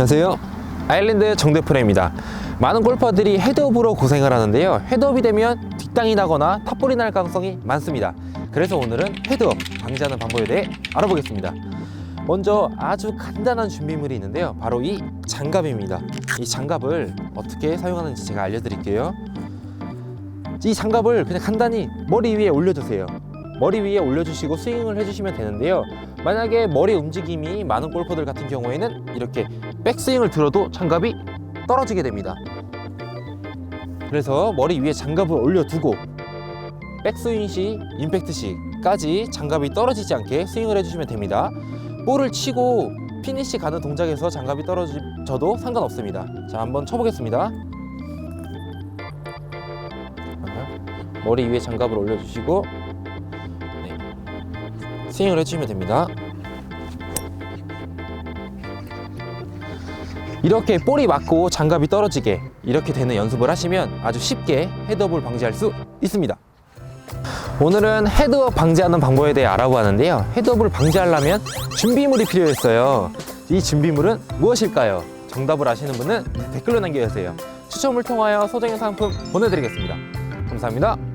안녕하세요. 아일랜드 정대프레입니다. 많은 골퍼들이 헤드업으로 고생을 하는데요. 헤드업이 되면 뒷땅이 나거나 탑볼이 날 가능성이 많습니다. 그래서 오늘은 헤드업 방지하는 방법에 대해 알아보겠습니다. 먼저 아주 간단한 준비물이 있는데요. 바로 이 장갑입니다. 이 장갑을 어떻게 사용하는지 제가 알려드릴게요. 이 장갑을 그냥 간단히 머리 위에 올려주세요. 머리 위에 올려주시고 스윙을 해주시면 되는데요. 만약에 머리 움직임이 많은 골퍼들 같은 경우에는 이렇게 백스윙을 들어도 장갑이 떨어지게 됩니다. 그래서 머리 위에 장갑을 올려두고 백스윙 시, 임팩트 시까지 장갑이 떨어지지 않게 스윙을 해주시면 됩니다. 볼을 치고 피니시 가는 동작에서 장갑이 떨어져도 상관없습니다. 자, 한번 쳐보겠습니다. 머리 위에 장갑을 올려주시고 네. 스윙을 해주시면 됩니다. 이렇게 볼이 맞고 장갑이 떨어지게 이렇게 되는 연습을 하시면 아주 쉽게 헤드업을 방지할 수 있습니다. 오늘은 헤드업 방지하는 방법에 대해 알아보았는데요. 헤드업을 방지하려면 준비물이 필요했어요. 이 준비물은 무엇일까요? 정답을 아시는 분은 댓글로 남겨주세요. 추첨을 통하여 소정의 상품 보내드리겠습니다. 감사합니다.